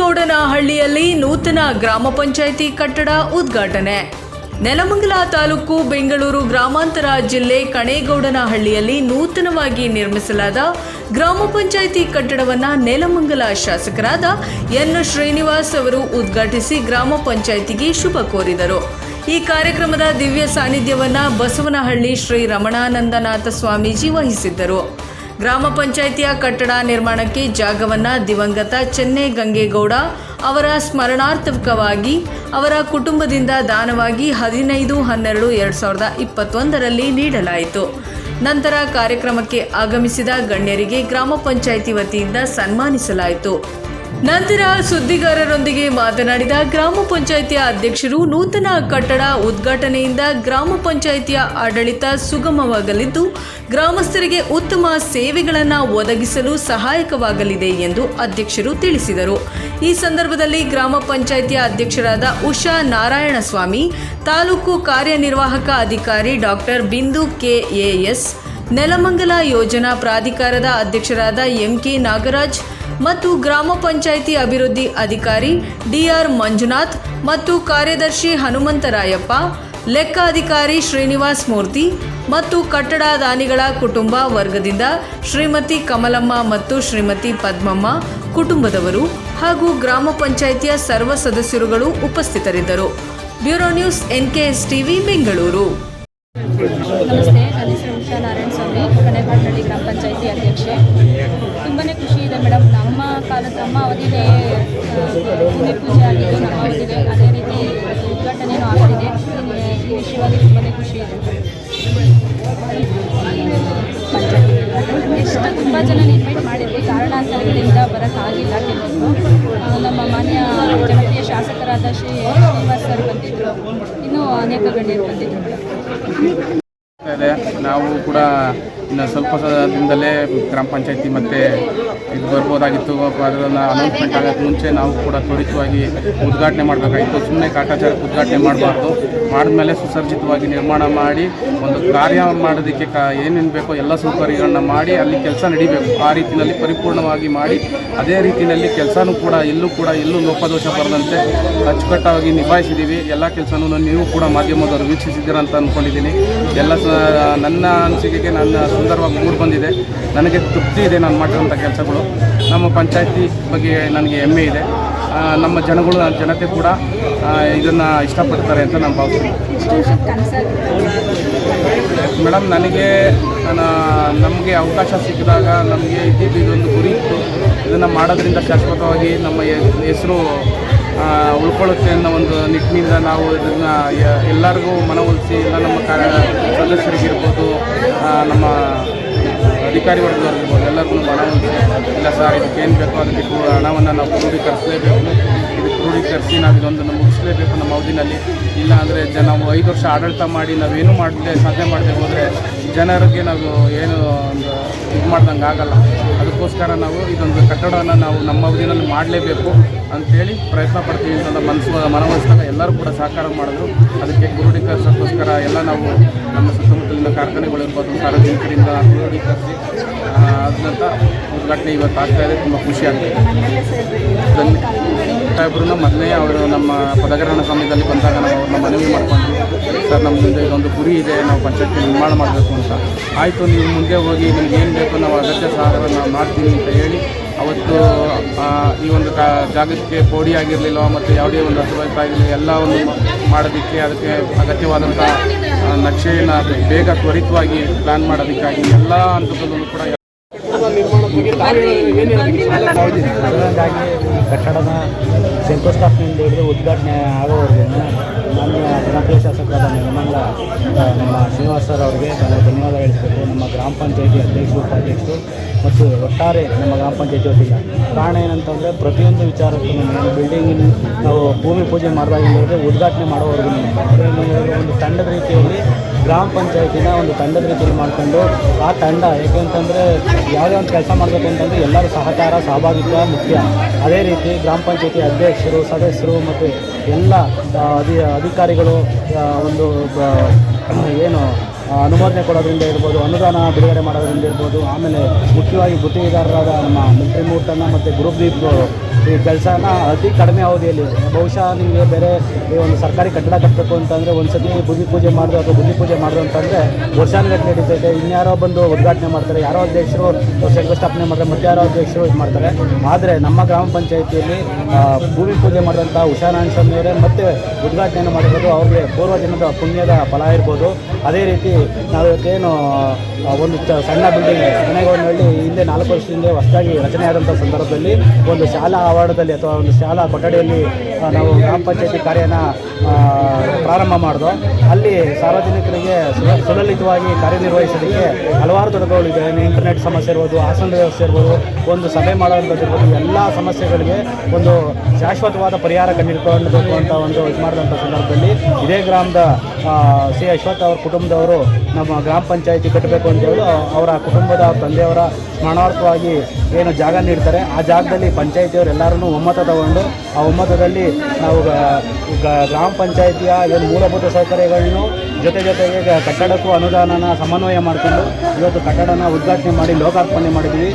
ಕಣೇಗೌಡನಹಳ್ಳಿಯಲ್ಲಿ ನೂತನ ಗ್ರಾಮ ಪಂಚಾಯಿತಿ ಕಟ್ಟಡ ಉದ್ಘಾಟನೆ. ನೆಲಮಂಗಲ ತಾಲೂಕು ಬೆಂಗಳೂರು ಗ್ರಾಮಾಂತರ ಜಿಲ್ಲೆ ಕಣೇಗೌಡನಹಳ್ಳಿಯಲ್ಲಿ ನೂತನವಾಗಿ ನಿರ್ಮಿಸಲಾದ ಗ್ರಾಮ ಪಂಚಾಯಿತಿ ಕಟ್ಟಡವನ್ನು ನೆಲಮಂಗಲ ಶಾಸಕರಾದ ಎನ್ ಶ್ರೀನಿವಾಸ್ ಅವರು ಉದ್ಘಾಟಿಸಿ ಗ್ರಾಮ ಪಂಚಾಯಿತಿಗೆ ಶುಭ ಕೋರಿದರು. ಈ ಕಾರ್ಯಕ್ರಮದ ದಿವ್ಯ ಸಾನ್ನಿಧ್ಯವನ್ನು ಬಸವನಹಳ್ಳಿ ಶ್ರೀ ರಮಣಾನಂದನಾಥ ಸ್ವಾಮೀಜಿ ವಹಿಸಿದ್ದರು. ಗ್ರಾಮ ಪಂಚಾಯಿತಿಯ ಕಟ್ಟಡ ನಿರ್ಮಾಣಕ್ಕೆ ಜಾಗವನ್ನ ದಿವಂಗತ ಚೆನ್ನೈ ಗಂಗೇಗೌಡ ಅವರ ಸ್ಮರಣಾರ್ಥಕವಾಗಿ, ಅವರ ಕುಟುಂಬದಿಂದ ದಾನವಾಗಿ ಹದಿನೈದು, ಹನ್ನೆರಡು, ಎರಡು ಸಾವಿರದ ಇಪ್ಪತ್ತೊಂದರಲ್ಲಿ ನೀಡಲಾಯಿತು. ನಂತರ ಕಾರ್ಯಕ್ರಮಕ್ಕೆ ಆಗಮಿಸಿದ ಗಣ್ಯರಿಗೆ ಗ್ರಾಮ ಪಂಚಾಯಿತಿ ವತಿಯಿಂದ ಸನ್ಮಾನಿಸಲಾಯಿತು. ನಂತರ ಸುದ್ದಿಗಾರರೊಂದಿಗೆ ಮಾತನಾಡಿದ ಗ್ರಾಮ ಪಂಚಾಯಿತಿಯ ಅಧ್ಯಕ್ಷರು ನೂತನ ಕಟ್ಟಡ ಉದ್ಘಾಟನೆಯಿಂದ ಗ್ರಾಮ ಪಂಚಾಯಿತಿಯ ಆಡಳಿತ ಸುಗಮವಾಗಲಿದ್ದು, ಗ್ರಾಮಸ್ಥರಿಗೆ ಉತ್ತಮ ಸೇವೆಗಳನ್ನು ಒದಗಿಸಲು ಸಹಾಯಕವಾಗಲಿದೆ ಎಂದು ಅಧ್ಯಕ್ಷರು ತಿಳಿಸಿದರು. ಈ ಸಂದರ್ಭದಲ್ಲಿ ಗ್ರಾಮ ಪಂಚಾಯಿತಿಯ ಅಧ್ಯಕ್ಷರಾದ ಉಷಾ ನಾರಾಯಣಸ್ವಾಮಿ, ತಾಲೂಕು ಕಾರ್ಯನಿರ್ವಾಹಕ ಅಧಿಕಾರಿ ಡಾಕ್ಟರ್ ಬಿಂದು ಕೆಎಎಸ್ ನೆಲಮಂಗಲ ಯೋಜನಾ ಪ್ರಾಧಿಕಾರದ ಅಧ್ಯಕ್ಷರಾದ ಎಂಕೆ ನಾಗರಾಜ್ ಮತ್ತು ಗ್ರಾಮ ಪಂಚಾಯಿತಿ ಅಭಿವೃದ್ಧಿ ಅಧಿಕಾರಿ ಡಿಆರ್ ಮಂಜುನಾಥ್ ಮತ್ತು ಕಾರ್ಯದರ್ಶಿ ಹನುಮಂತರಾಯಪ್ಪ ಲೆಕ್ಕ ಅಧಿಕಾರಿ ಶ್ರೀನಿವಾಸ್ ಮೂರ್ತಿ ಮತ್ತು ಕಟ್ಟಡ ದಾನಿಗಳ ಕುಟುಂಬ ವರ್ಗದಿಂದ ಶ್ರೀಮತಿ ಕಮಲಮ್ಮ ಮತ್ತು ಶ್ರೀಮತಿ ಪದ್ಮಮ್ಮ ಕುಟುಂಬದವರು ಹಾಗೂ ಗ್ರಾಮ ಪಂಚಾಯಿತಿಯ ಸರ್ವ ಸದಸ್ಯರುಗಳು ಉಪಸ್ಥಿತರಿದ್ದರು. Bureau news NKS TV Bengaluru. ನಮಸ್ತೆ ನನ್ನ ಗ್ರಾಮ ಪಂಚಾಯಿತಿ ಅಧ್ಯಕ್ಷೆ. ತುಂಬಾ ಖುಷಿ ಇದೆ ಮೇಡಮ್ ಕಾಲದ ನಮ್ಮ ಭೂಮಿ ಪೂಜೆ ಆಗಿದ್ದು ನಮ್ಮ ಅವಧಿಗೆ ಅದೇ ರೀತಿ ಉದ್ಘಾಟನೆಯೂ ಆಗ್ತಿದೆ. ಈ- ವಿಷಯವಾಗಿ ತುಂಬಾ ಖುಷಿ ಇದೆ. ನೆಕ್ಸ್ಟ್ ತುಂಬ ಜನ ಇನ್ವೈಟ್ ಮಾಡಿದ್ವಿ ಕಾರಣಾಂತರಗಳಿಂದ ಬರೋಕ್ಕಾಗಿಲ್ಲ ಕೆಲವರು. ನಮ್ಮ ಮಾನ್ಯ ಜನಪ್ರಿಯ ಶಾಸಕರಾದ ಶ್ರೀ ಶ್ರೀನಿವಾಸ್ ಸರ್ ಬಂದಿದ್ದರು ಇನ್ನೂ ಅನೇಕ ಗಣ್ಯರು ಬಂದಿದ್ದರು ನಾವು ಕೂಡ ಇನ್ನು ಸ್ವಲ್ಪ ದಿನದಲ್ಲೇ ಗ್ರಾಮ ಪಂಚಾಯತಿ ಮತ್ತು ಇದು ಬರ್ಬೋದಾಗಿತ್ತು. ಅದನ್ನು ಅನೌನ್ಸ್ಮೆಂಟ್ ಆಗೋಕ್ಕೆ ಮುಂಚೆ ನಾವು ಕೂಡ ತ್ವರಿತವಾಗಿ ಉದ್ಘಾಟನೆ ಮಾಡಬೇಕಾಗಿತ್ತು. ಸುಮ್ಮನೆ ಕಾಟಾಚಾರಕ್ಕೆ ಉದ್ಘಾಟನೆ ಮಾಡಬಾರ್ದು. ಮಾಡಿದ್ಮೇಲೆ ಸುಸರ್ಜಿತವಾಗಿ ನಿರ್ಮಾಣ ಮಾಡಿ, ಒಂದು ಕಾರ್ಯ ಮಾಡೋದಕ್ಕೆ ಕ ಏನೇನು ಬೇಕೋ ಎಲ್ಲ ಸೌಕರ್ಯಗಳನ್ನ ಮಾಡಿ, ಅಲ್ಲಿ ಕೆಲಸ ನಡಿಬೇಕು. ಆ ರೀತಿಯಲ್ಲಿ ಪರಿಪೂರ್ಣವಾಗಿ ಮಾಡಿ, ಅದೇ ರೀತಿಯಲ್ಲಿ ಕೆಲಸನೂ ಕೂಡ ಎಲ್ಲೂ ಕೂಡ ಎಲ್ಲೂ ಲೋಪದೋಷ ಬರದಂತೆ ಅಚ್ಚುಕಟ್ಟಾಗಿ ನಿಭಾಯಿಸಿದ್ದೀವಿ ಎಲ್ಲ ಕೆಲಸನೂ ನೀವು ಕೂಡ ಮಾಧ್ಯಮದವರು ವೀಕ್ಷಿಸಿದ್ದೀರ ಅಂತ ಅಂದ್ಕೊಂಡಿದ್ದೀನಿ ಎಲ್ಲ ನನ್ನ ಅನಿಸಿಕೆಗೆ ನನ್ನ ಸುಂದರವಾಗಿ ಮೂಡಿ ಬಂದಿದೆ. ನನಗೆ ತೃಪ್ತಿ ಇದೆ ನಾನು ಮಾಡಿರೋಂಥ ಕೆಲಸಗಳು. ನಮ್ಮ ಪಂಚಾಯತಿ ಬಗ್ಗೆ ನನಗೆ ಹೆಮ್ಮೆ ಇದೆ. ನಮ್ಮ ಜನಗಳು, ಜನತೆ ಕೂಡ ಇದನ್ನು ಇಷ್ಟಪಡ್ತಾರೆ ಅಂತ ನಾನು ಭಾವಿಸ್ತೀನಿ. ಮೇಡಮ್, ನನಗೆ, ನನ್ನ, ನಮಗೆ ಅವಕಾಶ ಸಿಕ್ಕಿದಾಗ ನಮಗೆ ಇದ್ದಿದ್ದು ಇದೊಂದು ಗುರಿ ಇತ್ತು. ಇದನ್ನು ಮಾಡೋದ್ರಿಂದ ಶಾಶ್ವತವಾಗಿ ನಮ್ಮ ಹೆಸರು ಉಳ್ಕೊಳ್ಳುತ್ತೆ ಅನ್ನೋ ಒಂದು ನಿಟ್ಟಿನಿಂದ ನಾವು ಇದನ್ನು ಎಲ್ಲರಿಗೂ ಮನವೊಲಿಸಿ ಎಲ್ಲ ನಮ್ಮ ಕಾರ್ಯ ಸದಸ್ಯರಿಗಿರ್ಬೋದು ನಮ್ಮ ಅಧಿಕಾರಿ ವರ್ಗದವರಿರ್ಬೋದು ಎಲ್ಲರಿಗೂ ಮನವೊಲಿಸಿ ಇಲ್ಲ ಸರ್, ಇದಕ್ಕೆ ಏನು ಬೇಕೋ ಅದಕ್ಕೆ ಹಣವನ್ನು ನಾವು ಕ್ರೋಢೀಕರಿಸಲೇಬೇಕು. ಇದು ಕ್ರೋಢೀಕರಿಸಿ ನಾವು ಇದೊಂದನ್ನು ಮುಗಿಸಲೇಬೇಕು ನಮ್ಮ ಅವಧಿನಲ್ಲಿ. ಇಲ್ಲ ಅಂದರೆ ಜನ ಐದು ವರ್ಷ ಆಡಳಿತ ಮಾಡಿ ನಾವೇನು ಮಾಡದೆ ಸಾಧನೆ ಮಾಡದೆ ಹೋದರೆ ಜನರಿಗೆ ನಾವು ಏನು ಒಂದು ಇದು ಮಾಡ್ದಂಗೆ ಆಗಲ್ಲ. ಅದಕ್ಕೋಸ್ಕರ ನಾವು ಇದೊಂದು ಕಟ್ಟಡವನ್ನು ನಾವು ನಮ್ಮ ಅವಧಿನಲ್ಲಿ ಮಾಡಲೇಬೇಕು ಅಂಥೇಳಿ ಪ್ರಯತ್ನ ಪಡ್ತೀವಿ ಅಂತ ಮನಸ್ಸು ಮನವೊಲಿಸಿದಾಗ ಎಲ್ಲರೂ ಕೂಡ ಸಹಕಾರ ಮಾಡಿದ್ರು. ಅದಕ್ಕೆ ಕ್ರೋಢೀಕರಿಸೋಕ್ಕೋಸ್ಕರ ಎಲ್ಲ ನಾವು ನಮ್ಮ ಸುತ್ತಮುತ್ತಲಿನ ಕಾರ್ಖಾನೆಗಳಿರ್ಬೋದು ಸಾರ್ವಜನಿಕರಿಂದ ಕ್ರೋಢೀಕರಿಸಿ ಅದನ್ನಂತ ಉದ್ಘಾಟನೆ ಇವತ್ತು ಆಗ್ತಾಯಿದೆ ತುಂಬ ಖುಷಿ ಆಗ್ತಿದೆ. ಸಾಹೇಬ್ರು ಮೊದಲೇ ಅವರು ನಮ್ಮ ಪದಗ್ರಹಣ ಸಮಯದಲ್ಲಿ ಬಂದಾಗ ನಾವು ಅವ್ರನ್ನ ಮನವಿ ಮಾಡ್ಕೊಂಡು ಸರ್ ನಮ್ಮ ಮುಂದೆ ಇದೊಂದು ಗುರಿ ಇದೆ, ನಾವು ಪಂಚಾಯತ್ ನಿರ್ಮಾಣ ಮಾಡಬೇಕು ಅಂತ. ಆಯಿತು, ನೀವು ಮುಂದೆ ಹೋಗಿ ನಿಮ್ಗೆ ಏನು ಬೇಕು ನಾವು ಅಗತ್ಯ ಸಹಾಯ ನಾವು ಮಾಡ್ತೀನಿ ಅಂತ ಹೇಳಿ ಅವತ್ತು ಈ ಒಂದು ಕಾ, ಜಾಗಕ್ಕೆ ಪೋಡಿ ಆಗಿರಲಿಲ್ಲ ಮತ್ತು ಯಾವುದೇ ಒಂದು ಅಸಭ್ಯತೆ ಆಗಿರಲಿ ಎಲ್ಲ ಒಂದು ಮಾಡೋದಕ್ಕೆ ಅದಕ್ಕೆ ಅಗತ್ಯವಾದಂಥ ನಕ್ಷೆಯನ್ನು ಬೇಗ ತ್ವರಿತವಾಗಿ ಪ್ಲ್ಯಾನ್ ಮಾಡೋದಕ್ಕಾಗಿ ಎಲ್ಲ ಹಂತದಲ್ಲೂ ಕೂಡ ಕಟ್ಟಡದ ಶಂಕುಸ್ಥಾಪನೆಯಿಂದ ಹಿಡಿದು ಉದ್ಘಾಟನೆ ಆಗೋವರೆಗೂ ಮಾನ್ಯ ಜನಪ್ರಿಯ ಶಾಸಕರಾದ ನಿರ್ಮಲ ನಮ್ಮ ಶ್ರೀನಿವಾಸ್ ಸರ್ ಅವರಿಗೆ ನಾನು ಧನ್ಯವಾದ ಹೇಳ್ಬೇಕು ನಮ್ಮ ಗ್ರಾಮ ಪಂಚಾಯತಿ ಅಧ್ಯಕ್ಷರು ಉಪಾಧ್ಯಕ್ಷರು ಮತ್ತು ಒಟ್ಟಾರೆ ನಮ್ಮ ಗ್ರಾಮ ಪಂಚಾಯತಿ ವತಿಯಿಂದ. ಕಾರಣ ಏನಂತಂದರೆ ಪ್ರತಿಯೊಂದು ವಿಚಾರಕ್ಕೂ ನಾನು ಬಿಲ್ಡಿಂಗಿನ ನಾವು ಭೂಮಿ ಪೂಜೆ ಮಾಡಿದಾಗಿಂದ ಉದ್ಘಾಟನೆ ಮಾಡೋವರೆಗೂ ಒಂದು ತಂಡದ ರೀತಿಯಲ್ಲಿ ಗ್ರಾಮ ಪಂಚಾಯತಿನ ಒಂದು ತಂಡದ ರೀತಿಯಲ್ಲಿ ಮಾಡಿಕೊಂಡು ಆ ತಂಡ ಯಾಕೆಂತಂದರೆ ಯಾವುದೇ ಒಂದು ಕೆಲಸ ಮಾಡಬೇಕು ಅಂತಂದರೆ ಎಲ್ಲರ ಸಹಕಾರ, ಸಹಭಾಗಿತ್ವ ಮುಖ್ಯ. ಅದೇ ರೀತಿ ಗ್ರಾಮ ಪಂಚಾಯತಿ ಅಧ್ಯಕ್ಷರು, ಸದಸ್ಯರು ಮತ್ತು ಎಲ್ಲ ಅಧಿ, ಅಧಿಕಾರಿಗಳು ಒಂದು ಏನು ಅನುಮೋದನೆ ಕೊಡೋದ್ರಿಂದ ಇರ್ಬೋದು, ಅನುದಾನ ಬಿಡುಗಡೆ ಮಾಡೋದ್ರಿಂದ ಇರ್ಬೋದು, ಆಮೇಲೆ ಮುಖ್ಯವಾಗಿ ಗುತ್ತಿಗೆದಾರರಾದ ನಮ್ಮ ಮಿಲ್ಟ್ರಿ ಮೂರ್ತನ ಮತ್ತು ಗ್ರೂಪ್ ದೀಪ್ ಈ ಕೆಲಸನ ಅತಿ ಕಡಿಮೆ ಅವಧಿಯಲ್ಲಿ. ಬಹುಶಃ ನಿಮಗೆ ಬೇರೆ ಈ ಒಂದು ಸರ್ಕಾರಿ ಕಟ್ಟಡ ಕಟ್ಟಬೇಕು ಅಂತಂದರೆ ಒಂದು ಸತಿ ಭೂಮಿ ಪೂಜೆ ಮಾಡೋದು ಅಥವಾ ಭೂಮಿ ಪೂಜೆ ಮಾಡೋದು ಅಂತಂದರೆ ವರ್ಷಾನುಗಟ್ಟಲೆ ನಡೀತೈತೆ. ಇನ್ಯಾರೋ ಬಂದು ಉದ್ಘಾಟನೆ ಮಾಡ್ತಾರೆ. ಯಾರೋ ಅಧ್ಯಕ್ಷರು ಶಂಕುಸ್ಥಾಪನೆ ಮಾಡ್ತಾರೆ, ಮತ್ತೆ ಯಾರೋ ಅಧ್ಯಕ್ಷರು ಇದು ಮಾಡ್ತಾರೆ. ಆದರೆ ನಮ್ಮ ಗ್ರಾಮ ಪಂಚಾಯಿತಿಯಲ್ಲಿ ಭೂಮಿ ಪೂಜೆ ಮಾಡಿದಂಥ ಸ್ವಾಮಿಯವರೇ ಮತ್ತೆ ಉದ್ಘಾಟನೆಯನ್ನು ಮಾಡಿರೋದು ಅವ್ರಿಗೆ ಪೂರ್ವ ಜನದ ಪುಣ್ಯದ ಫಲ ಇರ್ಬೋದು. ಅದೇ ರೀತಿ ನಾವು ಇವತ್ತೇನು ಒಂದು ಸಣ್ಣ ಬಿಲ್ಡಿಂಗ್ ಮನೆಗಳಲ್ಲಿ ಹಿಂದೆ ನಾಲ್ಕು ವರ್ಷದಿಂದ ಹೊಸದಾಗಿ ರಚನೆಯಾದಂಥ ಸಂದರ್ಭದಲ್ಲಿ ಒಂದು ಶಾಲಾ ಆವರಣದಲ್ಲಿ ಅಥವಾ ಒಂದು ಶಾಲಾ ಕೊಠಡಿಯಲ್ಲಿ ನಾವು ಗ್ರಾಮ ಪಂಚಾಯತಿ ಕಾರ್ಯನ ಪ್ರಾರಂಭ ಮಾಡಿದೋ, ಅಲ್ಲಿ ಸಾರ್ವಜನಿಕರಿಗೆ ಸುಲ- ಸುಲಲಿತವಾಗಿ ಕಾರ್ಯನಿರ್ವಹಿಸೋದಕ್ಕೆ ಹಲವಾರು ತೊಡಕುಗಳಿದೆ ಇಂಟರ್ನೆಟ್ ಸಮಸ್ಯೆ ಇರ್ಬೋದು, ಆಸನ ವ್ಯವಸ್ಥೆ ಇರ್ಬೋದು, ಒಂದು ಸಭೆ ಮಾಡುವಂಥದ್ದು ಇರ್ಬೋದು, ಎಲ್ಲ ಸಮಸ್ಯೆಗಳಿಗೆ ಒಂದು ಶಾಶ್ವತವಾದ ಪರಿಹಾರ ಕಂಡುಹಿಡ್ಕೊಳ್ಬೇಕು ಅಂತ ಒಂದು ಇದು ಮಾಡಿದಂಥ ಸಂದರ್ಭದಲ್ಲಿ ಇದೇ ಗ್ರಾಮದ ಸಿ ಅಶ್ವಥ್ ಅವ್ರ ಕುಟುಂಬದವರು ನಮ್ಮ ಗ್ರಾಮ ಪಂಚಾಯಿತಿ ಕಟ್ಟಬೇಕು ಅಂತ ಹೇಳಿ ಅವರ ಕುಟುಂಬದ ತಂದೆಯವರ ಸ್ಮರಣಾರ್ಥವಾಗಿ ಏನು ಜಾಗ ನೀಡ್ತಾರೆ. ಆ ಜಾಗದಲ್ಲಿ ಪಂಚಾಯಿತಿಯವರು ಎಲ್ಲರೂ ಒಮ್ಮತ ತಗೊಂಡು ಆ ಒಮ್ಮತದಲ್ಲಿ ನಾವು ಗ್ರಾಮ ಪಂಚಾಯಿತಿಯ ಏನು ಮೂಲಭೂತ ಸೌಕರ್ಯಗಳನ್ನು ಜೊತೆ ಜೊತೆಗೆ ಕಟ್ಟಡಕ್ಕೂ ಅನುದಾನನ ಸಮನ್ವಯ ಮಾಡಿಕೊಂಡು ಇವತ್ತು ಕಟ್ಟಡನ ಉದ್ಘಾಟನೆ ಮಾಡಿ ಲೋಕಾರ್ಪಣೆ ಮಾಡಿದ್ವಿ